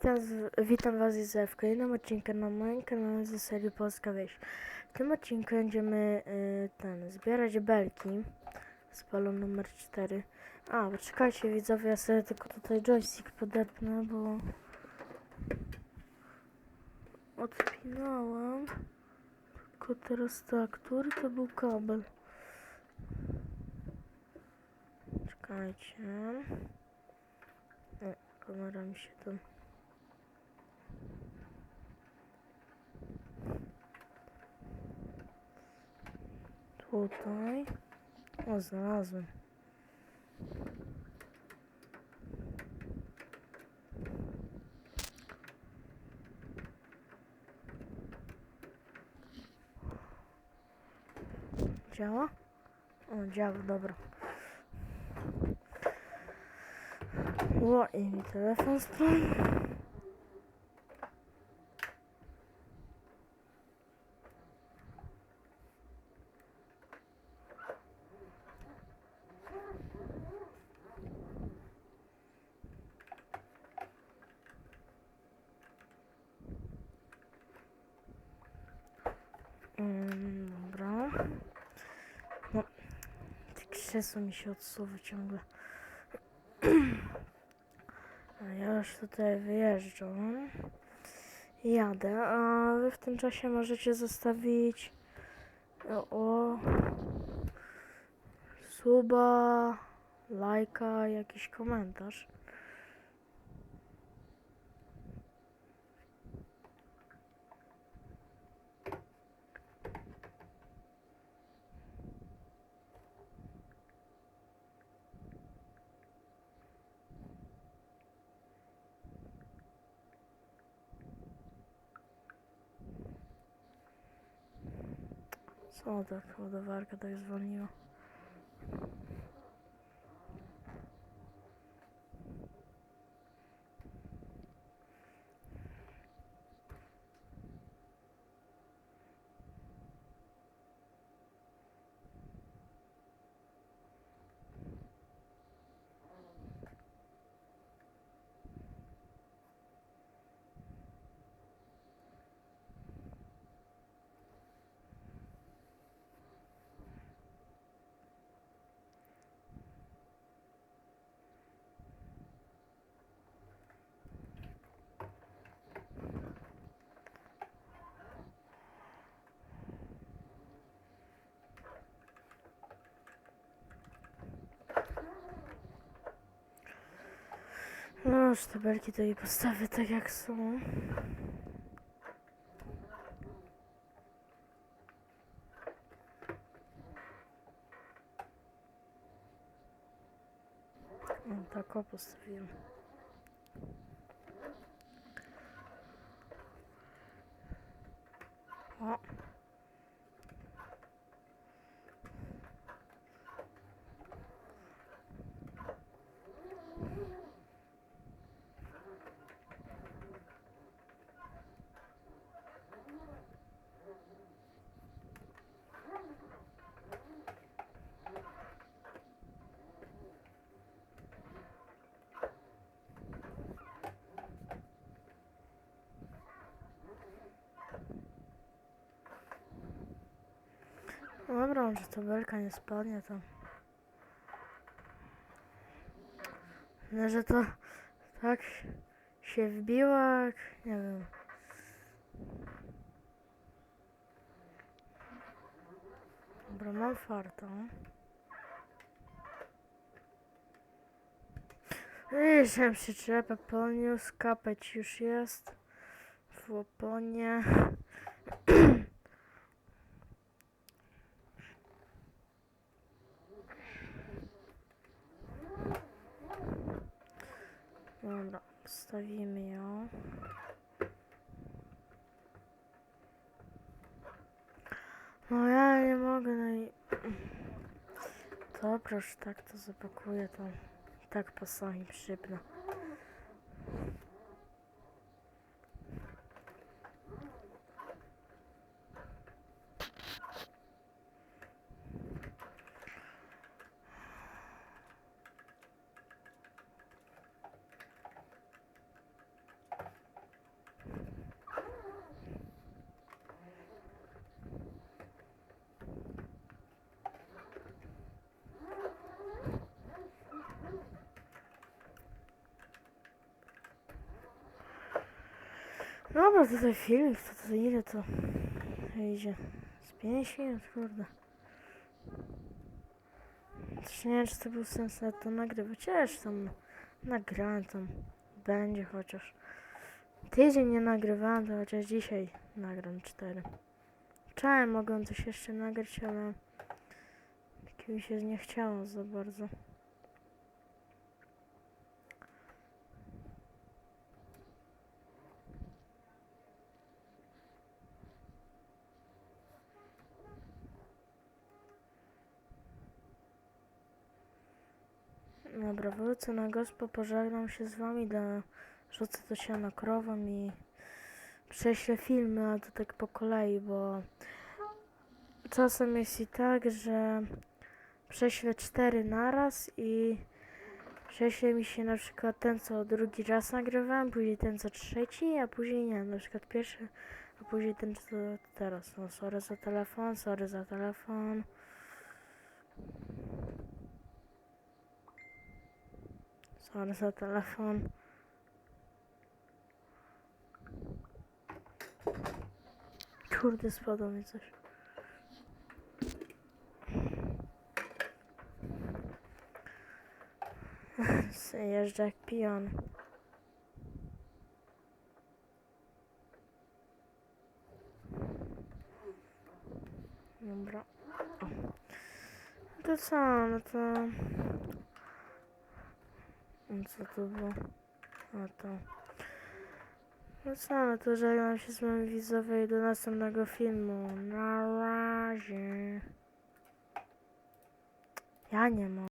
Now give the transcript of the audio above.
Witam, witam Was z kolejnym odcinku na moim kanale ze serii Polska Wieś. W tym odcinku będziemy y, ten, zbierać belki z balon numer 4. A, poczekajcie widzowie, ja sobie tylko tutaj joystick podepnę, bo odpinałam. Tylko teraz tak, który to był kabel? Czekajcie. O, kamera mi się tam... Tutaj. O, znalazłem. Działa? O, działa, dobra. O, i mi telefon spadł. Mm, dobra. No, krzesło mi się odsuwa ciągle. Ja już tutaj wyjeżdżam. Jadę, a wy w tym czasie możecie zostawić o suba, lajka, jakiś komentarz. Co tak ładowarka tak zwolniła? No już te belki i postawię tak jak są. Tak o postawiłem. O. No Dobra, może to belka nie spadnie to. No, że to tak się wbiło, jak nie wiem. Dobra, mam fartą. Widziałem przyczepę poniósł, kapeć już jest w oponie. Dobra, wstawimy ją. No ja nie mogę, no i... Dobra, już tak to zapakuję, to tak pasami przypnę. Dobra, tutaj filmik, to, to ile to wyjdzie? Z 5 minut, kurde. Też nie wiem, czy to był sens na to nagrywać. Już tam nagrałem, tam będzie chociaż. Tydzień nie nagrywałem, to chociaż dzisiaj nagram 4. Wczoraj mogłem coś jeszcze nagrać, ale tak mi się nie chciało za bardzo. Dobra, wrócę na gospo, pożegnam się z wami, da, rzucę to się na krową i prześlę filmy, ale to tak po kolei, bo czasem jest i tak, że prześlę cztery naraz i prześle mi się na przykład ten, co drugi raz nagrywałem, później ten, co trzeci, a później nie, na przykład pierwszy, a później ten, co teraz. No, sorry za telefon, sorry za telefon. Sorry za telefon. Kurde, spadło mi coś. Jeżdżę jak pijany. Dobra. O. To co, no to... Co to było? A to... No co, no to żegnam się z wami widzowie i do następnego filmu. Na razie. Ja nie mam.